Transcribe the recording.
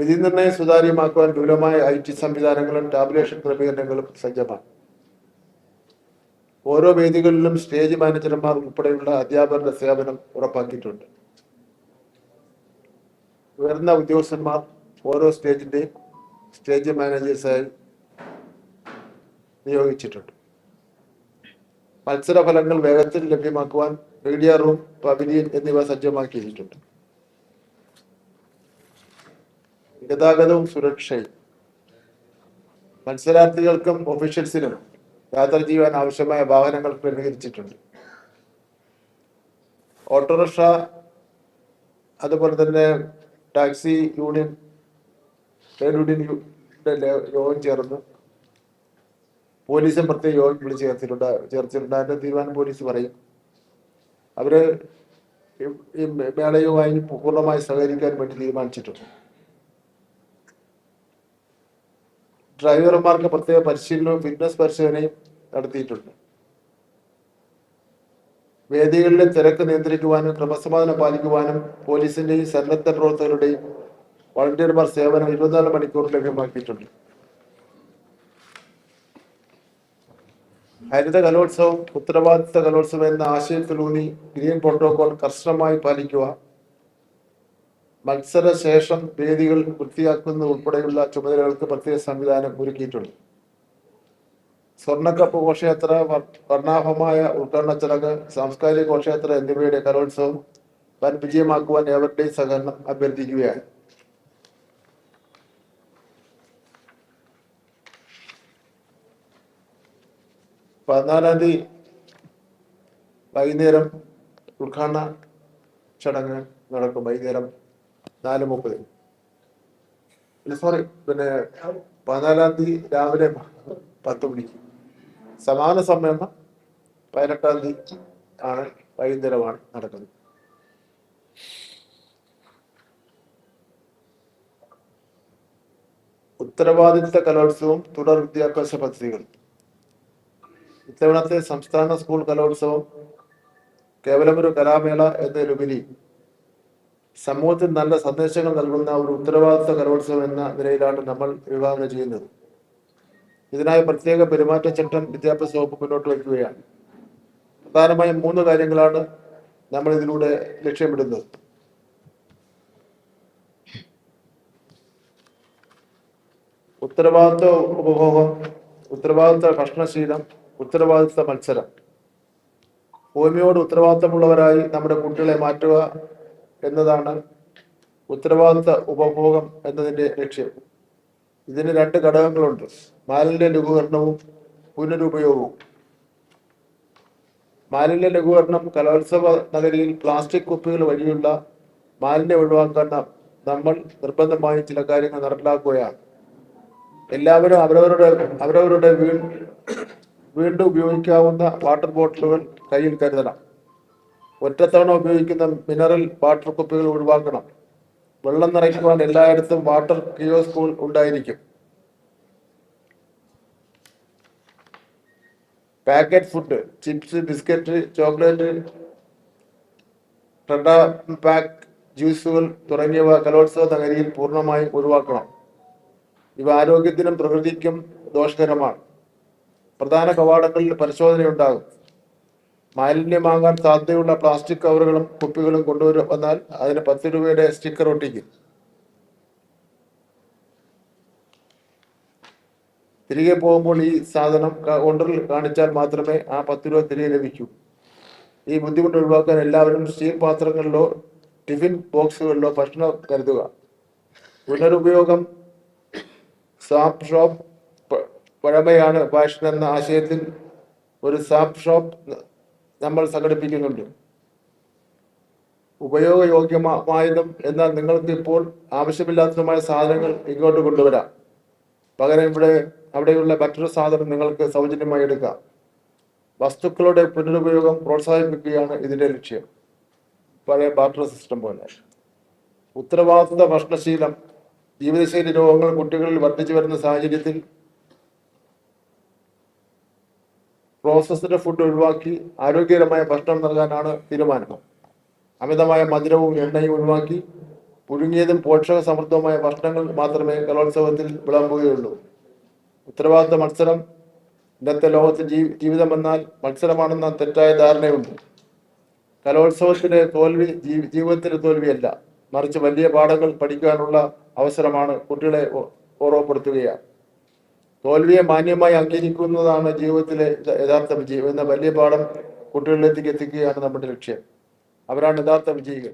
വിധി നിർണയം സുതാര്യമാക്കുവാൻ വിപുലമായ ഐ ടി സംവിധാനങ്ങളും ടാബുലേഷൻ ക്രമീകരണങ്ങളും സജ്ജമാണ്. ഓരോ വേദികളിലും സ്റ്റേജ് മാനേജർമാർ ഉൾപ്പെടെയുള്ള അധ്യാപകരുടെ സേവനം ഉറപ്പാക്കിയിട്ടുണ്ട്. ഉയർന്ന ഉദ്യോഗസ്ഥന്മാർ ഓരോ സ്റ്റേജിന്റെയും സ്റ്റേജ് മാനേജേഴ്സായി നിയോഗിച്ചിട്ടുണ്ട്. മത്സരഫലങ്ങൾ വേഗത്തിൽ ലഭ്യമാക്കുവാൻ മീഡിയ റൂം പവിലിയൻ എന്നിവ സജ്ജമാക്കിയിട്ടുണ്ട്. ഗതാഗതവും സുരക്ഷയും മത്സരാർത്ഥികൾക്കും ഒഫീഷ്യൽസിനും യാത്ര ചെയ്യുവാൻ ആവശ്യമായ വാഹനങ്ങൾ ക്രമീകരിച്ചിട്ടുണ്ട് ഓട്ടോറിക്ഷ അതുപോലെ തന്നെ ടാക്സി യൂണിയൻ ട്രേഡ് യൂണിയൻ യോഗം ചേർന്ന്. പോലീസും പ്രത്യേക യോഗം വിളിച്ച് ചേർത്തിട്ടുണ്ട്. ചേർത്തിട്ടുണ്ട്. അതിന്റെ തീരുമാനം പോലീസ് പറയും. അവർ ഈ മേളയുമായി പൂർണമായി സഹകരിക്കാൻ വേണ്ടി തീരുമാനിച്ചിട്ടുണ്ട്. ഡ്രൈവർമാർക്ക് പ്രത്യേക പരിശീലനവും ഫിറ്റ്നസ് പരിശോധനയും നടത്തിയിട്ടുണ്ട്. വേദികളിലെ തിരക്ക് നിയന്ത്രിക്കുവാനും ക്രമസമാധാനം പാലിക്കുവാനും പോലീസിന്റെയും സന്നദ്ധ പ്രവർത്തകരുടെയും വളണ്ടിയർമാർ സേവനം ഇരുപത്തിനാല് മണിക്കൂർ ലഭ്യമാക്കിയിട്ടുണ്ട്. ഹരിത കലോത്സവം ഉത്തരവാദിത്ത കലോത്സവം എന്ന ആശയത്തിലൂന്നി ഗ്രീൻ പ്രോട്ടോകോൾ കർശനമായി പാലിക്കുക മത്സരശേഷം വേദികൾ വൃത്തിയാക്കുന്നത് ഉൾപ്പെടെയുള്ള ചുമതലകൾക്ക് പ്രത്യേക സംവിധാനം ഒരുക്കിയിട്ടുണ്ട്. സ്വർണക്കപ്പ് ഘോഷയാത്ര വർ- വർണാഭമായ ഉദ്ഘാടന ചടങ്ങ് സാംസ്കാരിക ഘോഷയാത്ര എന്നിവയുടെ കലോത്സവം വൻ വിജയമാക്കുവാൻ ഏവരുടെയും സഹകരണം അഭ്യർത്ഥിക്കുകയാണ്. പതിനാലാം തീയതി വൈകുന്നേരം ഉദ്ഘാടന ചടങ്ങ് നടക്കും. വൈകുന്നേരം നാല് മുപ്പത് സോറി പിന്നെ പതിനാലാം തീയതി രാവിലെ പത്ത് മണിക്ക്. സമാന സമ്മേളനം പതിനെട്ടാം തീയതി ആണ് വൈകുന്നേരമാണ് നടക്കുന്നത്. ഉത്തരവാദിത്ത കലോത്സവം തുടർ വിദ്യാഭ്യാസ പദ്ധതികൾ. ഇത്തവണത്തെ സംസ്ഥാന സ്കൂൾ കലോത്സവം കേവലമൊരു കലാമേള എന്നതിലുപരി സമൂഹത്തിൽ നല്ല സന്ദേശങ്ങൾ നൽകുന്ന ഒരു ഉത്തരവാദിത്വ കലോത്സവം എന്ന നിലയിലാണ് നമ്മൾ വിഭാവന ചെയ്യുന്നത്. ഇതിനായി പ്രത്യേക പെരുമാറ്റച്ചട്ടം വിദ്യാഭ്യാസ വകുപ്പ് മുന്നോട്ട് വയ്ക്കുകയാണ്. പ്രധാനമായും മൂന്ന് കാര്യങ്ങളാണ് നമ്മൾ ഇതിലൂടെ ലക്ഷ്യമിടുന്നത്. ഉത്തരവാദിത്വ ഉപഭോഗം ഉത്തരവാദിത്വ ഭക്ഷണശീലം ഉത്തരവാദിത്വ മത്സരം. ഭൂമിയോട് ഉത്തരവാദിത്തമുള്ളവരായി നമ്മുടെ കുട്ടികളെ മാറ്റുക എന്നതാണ് ഉത്തരവാദിത്ത ഉപഭോഗം എന്നതിന്റെ ലക്ഷ്യം. ഇതിന് രണ്ട് ഘടകങ്ങളുണ്ട്. മാലിന്യ ലഘൂകരണവും പുനരുപയോഗവും. മാലിന്യ ലഘൂകരണം കലോത്സവ നഗരിയിൽ പ്ലാസ്റ്റിക് കുപ്പികൾ വഴിയുള്ള മാലിന്യം ഒഴിവാക്കാൻ നമ്മൾ നിർബന്ധമായും ചില കാര്യങ്ങൾ നടപ്പിലാക്കുകയാണ്. എല്ലാവരും അവരവരുടെ അവരവരുടെ വീണ്ടും ഉപയോഗിക്കാവുന്ന വാട്ടർ ബോട്ടിലുകൾ കയ്യിൽ കരുതണം. ഒറ്റത്തവണ ഉപയോഗിക്കുന്ന മിനറൽ വാട്ടർ കുപ്പികൾ ഒഴിവാക്കണം. വെള്ളം നിറയ്ക്കുവാൻ എല്ലായിടത്തും വാട്ടർ കിയോസ്കുകൾ ഉണ്ടായിരിക്കും. Packet food chips biscuit chocolate ട്രണ്ട pack ജ്യൂസുകൾ തുടങ്ങിയവ കലോത്സവ നഗരിയിൽ പൂർണമായും ഒഴിവാക്കണം. ഇവ ആരോഗ്യത്തിനും പ്രകൃതിക്കും ദോഷകരമാണ്. പ്രധാന കവാടങ്ങളിൽ പരിശോധനയുണ്ടാകും. മാലിന്യമാകാൻ സാധ്യതയുള്ള പ്ലാസ്റ്റിക് കവറുകളും കുപ്പികളും കൊണ്ടുവരും വന്നാൽ അതിന് പത്ത് രൂപയുടെ സ്റ്റിക്കർ ഒട്ടിക്കും. തിരികെ പോകുമ്പോൾ ഈ സാധനം കൗണ്ടറിൽ കാണിച്ചാൽ മാത്രമേ ആ പത്ത് രൂപ തിരികെ ലഭിക്കൂ. ഈ ബുദ്ധിമുട്ട് ഒഴിവാക്കാൻ എല്ലാവരും സ്റ്റീൽ പാത്രങ്ങളിലോ ടിഫിൻ ബോക്സുകളിലോ ഭക്ഷണം കരുതുക. പുനരുപയോഗം സാപ്പ് ഷോപ്പ് പഴമയാണ് ഫാഷൻ എന്ന ആശയത്തിൽ ഒരു സാപ്പ് ഷോപ്പ് നമ്മൾ സംഘടിപ്പിക്കുന്നുണ്ട്. ഉപയോഗയോഗ്യമായതും എന്നാൽ നിങ്ങൾക്ക് ഇപ്പോൾ ആവശ്യമില്ലാത്തതുമായ സാധനങ്ങൾ ഇങ്ങോട്ട് കൊണ്ടുവരാം. പകരം ഇവിടെ അവിടെയുള്ള മറ്റൊരു സാധനം നിങ്ങൾക്ക് സൗജന്യമായി എടുക്കാം. വസ്തുക്കളുടെ പുനരുപയോഗം പ്രോത്സാഹിപ്പിക്കുകയാണ് ഇതിന്റെ ലക്ഷ്യം. പഴയ ബാർട്ടർ സിസ്റ്റം പോലെ. ഉത്തരവാദിത്ത ഭക്ഷണശീലം ജീവിതശൈലി രോഗങ്ങൾ കുട്ടികളിൽ വർദ്ധിച്ചു വരുന്ന സാഹചര്യത്തിൽ പ്രോസസ്ഡ് ഫുഡ് ഒഴിവാക്കി ആരോഗ്യകരമായ ഭക്ഷണം നൽകാനാണ് തീരുമാനം. അമിതമായ മധുരവും എണ്ണയും ഒഴിവാക്കി പുഴുങ്ങിയതും പോഷക സമൃദ്ധവുമായ ഭക്ഷണങ്ങൾ മാത്രമേ കലോത്സവത്തിൽ വിളമ്പുകയുള്ളൂ. ഉത്തരവാദിത്ത മത്സരം ഇന്നത്തെ ലോകത്ത് ജീ ജീവിതം എന്നാൽ മത്സരമാണെന്ന തെറ്റായ ധാരണയുണ്ട്. കലോത്സവത്തിലെ തോൽവി ജീ- ജീവിതത്തിലെ തോൽവിയല്ല. മറിച്ച് വലിയ പാഠങ്ങൾ പഠിക്കാനുള്ള അവസരമാണ് കുട്ടികളെ ഓർമ്മപ്പെടുത്തുകയാണ്. തോൽവിയെ മാന്യമായി അംഗീകരിക്കുന്നതാണ് ജീവിതത്തിലെ യഥാർത്ഥ വിജയം. എന്ന വലിയ പാഠം കുട്ടികളിലേക്ക് എത്തിക്കുകയാണ് നമ്മുടെ ലക്ഷ്യം. അവരാണ് യഥാർത്ഥ വിജയികൾ.